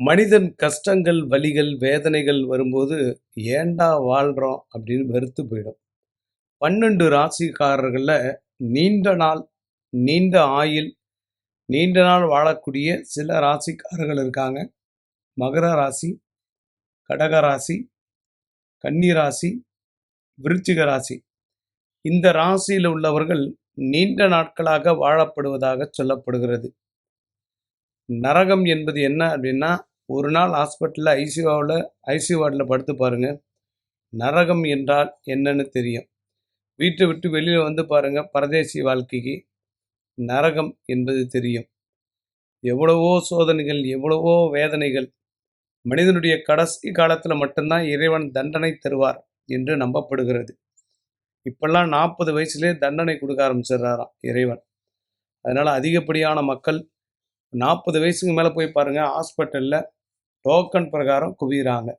மனிதன் கஷ்டங்கள் வலிகள் வேதனைகள் வரும்போது ஏண்டா வாழ்கிறோம் அப்படின்னு வெறுத்து போயிடும். பன்னெண்டு ராசிக்காரர்களில் நீண்ட நாள் நீண்ட ஆயில் நீண்ட நாள் வாழக்கூடிய சில ராசிக்காரர்கள் இருக்காங்க. மகர ராசி கடக ராசி கன்னி ராசி விருச்சிக ராசி. இந்த ராசியில் உள்ளவர்கள் நீண்ட நாட்களாக வாழப்படுவதாக சொல்லப்படுகிறது. நரகம் என்பது என்ன அப்படின்னா ஒரு நாள் ஹாஸ்பிட்டலில் ஐசியூவில் ஐசியூ வார்டில் படுத்து பாருங்கள் நரகம் என்றால் என்னன்னு தெரியும். வீட்டை விட்டு வெளியில் வந்து பாருங்கள் பரதேசி வாழ்க்கைக்கு நரகம் என்பது தெரியும். எவ்வளவோ சோதனைகள் எவ்வளவோ வேதனைகள். மனிதனுடைய கடைசி காலத்தில் மட்டும்தான் இறைவன் தண்டனை தருவார் என்று நம்பப்படுகிறது. இப்பெல்லாம் நாற்பது வயசுலேயே தண்டனை கொடுக்க ஆரம்பிச்சிடுறாராம் இறைவன். அதனால் அதிகப்படியான மக்கள் நாற்பது வயசுக்கு மேலே போய் பாருங்கள் ஹாஸ்பிட்டலில் டோக்கன் பிரகாரம் குவிகிறாங்க